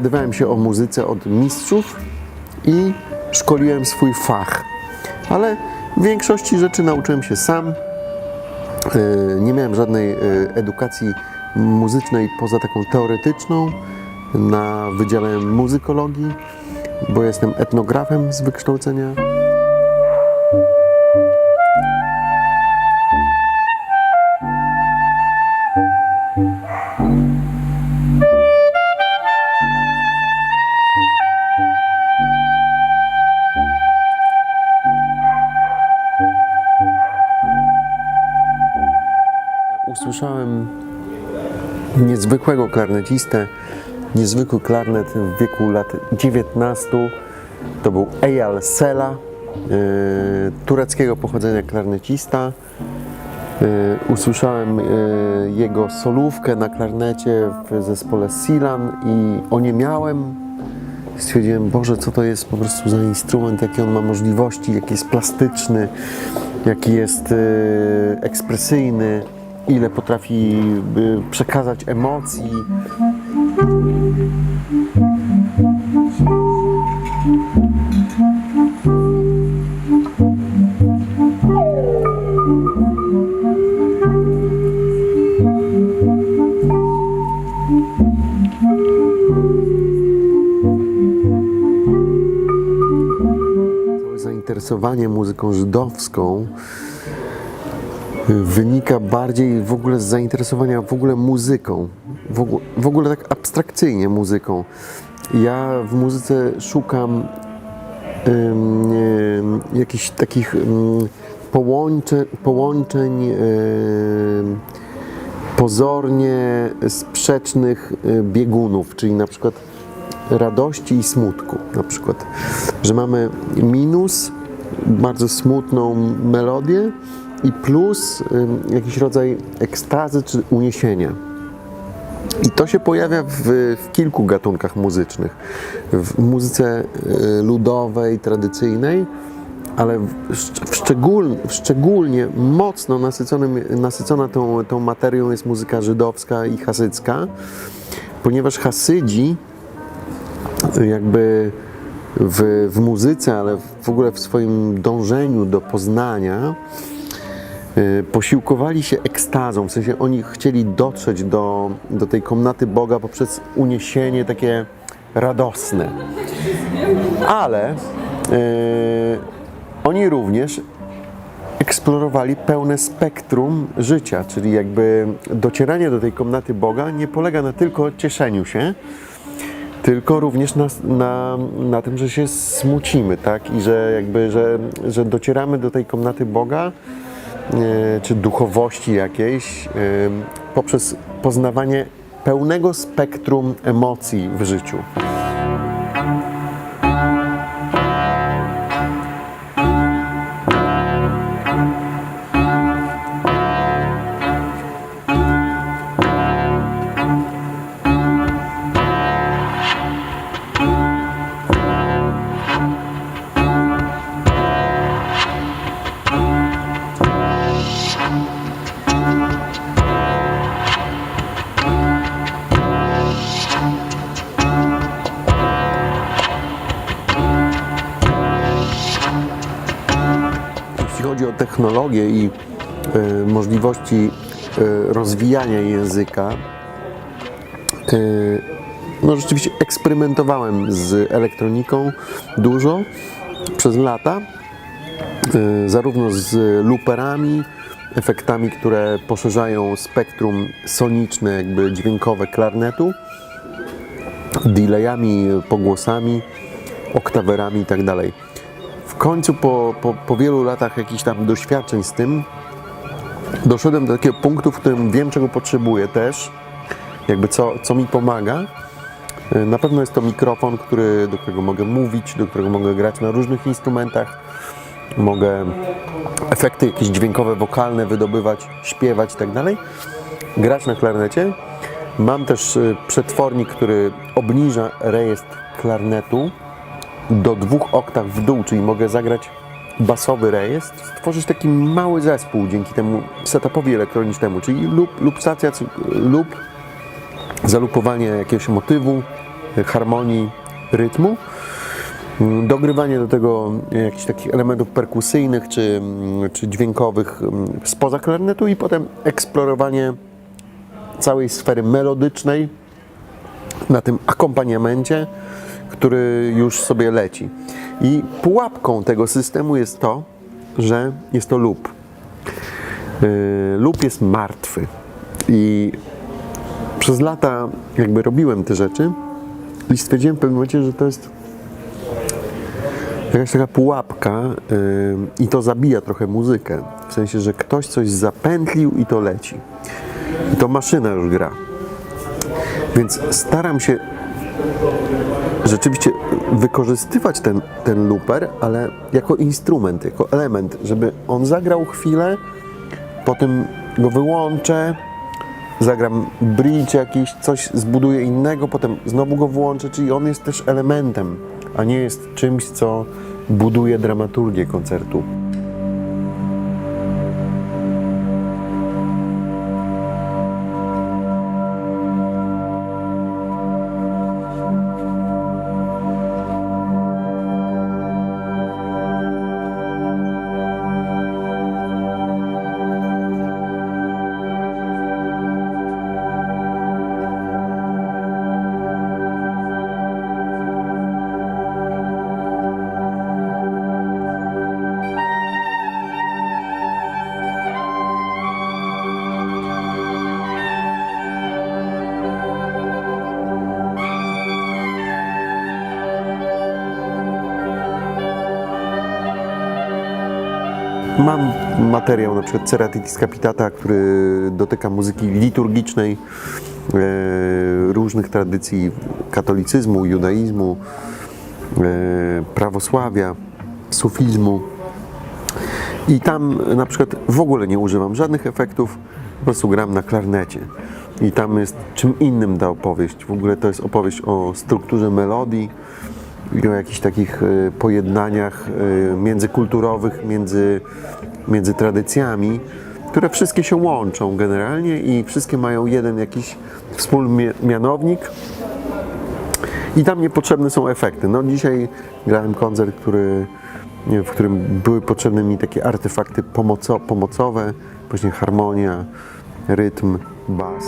dowiadywałem się o muzyce od mistrzów i szkoliłem swój fach. Ale w większości rzeczy nauczyłem się sam. E, Nie miałem żadnej e, edukacji muzycznej poza taką teoretyczną na Wydziale Muzykologii, bo jestem etnografem z wykształcenia. Usłyszałem niezwykłego klarnecistę, niezwykły klarnet w wieku lat 19. To był Eyal Sela, yy, tureckiego pochodzenia klarnecista. Yy, usłyszałem yy, jego solówkę na klarnecie w zespole Silan i oniemiałem. Stwierdziłem, Boże, co to jest po prostu za instrument, jakie on ma możliwości, jaki jest plastyczny, jaki jest ekspresyjny, ile potrafi przekazać emocji. Zainteresowanie muzyką żydowską wynika bardziej w ogóle z zainteresowania w ogóle muzyką, w ogóle, w ogóle tak abstrakcyjnie muzyką. Ja w muzyce szukam ym, jakichś takich połączeń, połączeń ym, pozornie sprzecznych y, biegunów, czyli na przykład radości i smutku, na przykład, że mamy minus, bardzo smutną melodię i plus jakiś rodzaj ekstazy czy uniesienia. I to się pojawia w, w kilku gatunkach muzycznych. W muzyce y, ludowej, tradycyjnej, ale w, szcz- w, szczegól, szczególnie mocno nasycona tą, tą materią jest muzyka żydowska i hasycka, ponieważ Hasydzi jakby w, w muzyce, ale w ogóle w swoim dążeniu do poznania y, posiłkowali się ekstazą, w sensie oni chcieli dotrzeć do, do tej komnaty Boga poprzez uniesienie takie radosne. Ale y, oni również eksplorowali pełne spektrum życia, czyli jakby docieranie do tej komnaty Boga nie polega na tylko cieszeniu się, tylko również na, na, na tym, że się smucimy, tak? I że jakby, że, że docieramy do tej komnaty Boga, czy duchowości jakiejś, e, poprzez poznawanie pełnego spektrum emocji w życiu. Chodzi o technologię i e, możliwości e, rozwijania języka, e, no rzeczywiście eksperymentowałem z elektroniką dużo przez lata, zarówno z looperami, efektami, które poszerzają spektrum soniczne, jakby dźwiękowe klarnetu, delayami, pogłosami, oktawerami itd. Końcu po, po, po wielu latach jakichś tam doświadczeń z tym, doszedłem do takiego punktu, w którym wiem, czego potrzebuję też, jakby co, co mi pomaga. Y, Na pewno jest to mikrofon, który, do którego mogę mówić, do którego mogę grać na różnych instrumentach. Mogę efekty jakieś dźwiękowe, wokalne wydobywać, śpiewać i tak. Grać na klarnecie. Mam też y, przetwornik, który obniża rejestr klarnetu do dwóch oktaw w dół, czyli mogę zagrać basowy rejestr, stworzyć taki mały zespół dzięki temu setupowi elektronicznemu, czyli lub, lub stacja, lub zalupowanie jakiegoś motywu, harmonii, rytmu. Mm, Dogrywanie do tego jakichś takich elementów perkusyjnych czy, mm, czy dźwiękowych mm, spoza klarnetu i potem eksplorowanie całej sfery melodycznej na tym akompaniamencie, który już sobie leci. I pułapką tego systemu jest to, że jest to loop. Yy, Loop jest martwy i przez lata jakby robiłem te rzeczy i stwierdziłem w pewnym momencie, że to jest jakaś taka pułapka yy, i to zabija trochę muzykę. W sensie, że ktoś coś zapętlił i to leci. I to maszyna już gra. Więc staram się rzeczywiście wykorzystywać ten, ten looper, ale jako instrument, jako element, żeby on zagrał chwilę, potem go wyłączę, zagram bridge jakiś, coś zbuduję innego, potem znowu go włączę, czyli on jest też elementem, a nie jest czymś, co buduje dramaturgię koncertu. Mam materiał na przykład Ceratitis Capitata, który dotyka muzyki liturgicznej, e, różnych tradycji katolicyzmu, judaizmu, e, prawosławia, sufizmu. I tam na przykład w ogóle nie używam żadnych efektów, po prostu gram na klarnecie. I tam jest czym innym ta opowieść. W ogóle to jest opowieść o strukturze melodii o jakichś takich e, pojednaniach e, międzykulturowych, między, między tradycjami, które wszystkie się łączą generalnie i wszystkie mają jeden jakiś wspólny mia- mianownik. I tam niepotrzebne są efekty. No dzisiaj grałem koncert, który, w którym były potrzebne mi takie artefakty pomoco, pomocowe, właśnie harmonia, rytm, bas.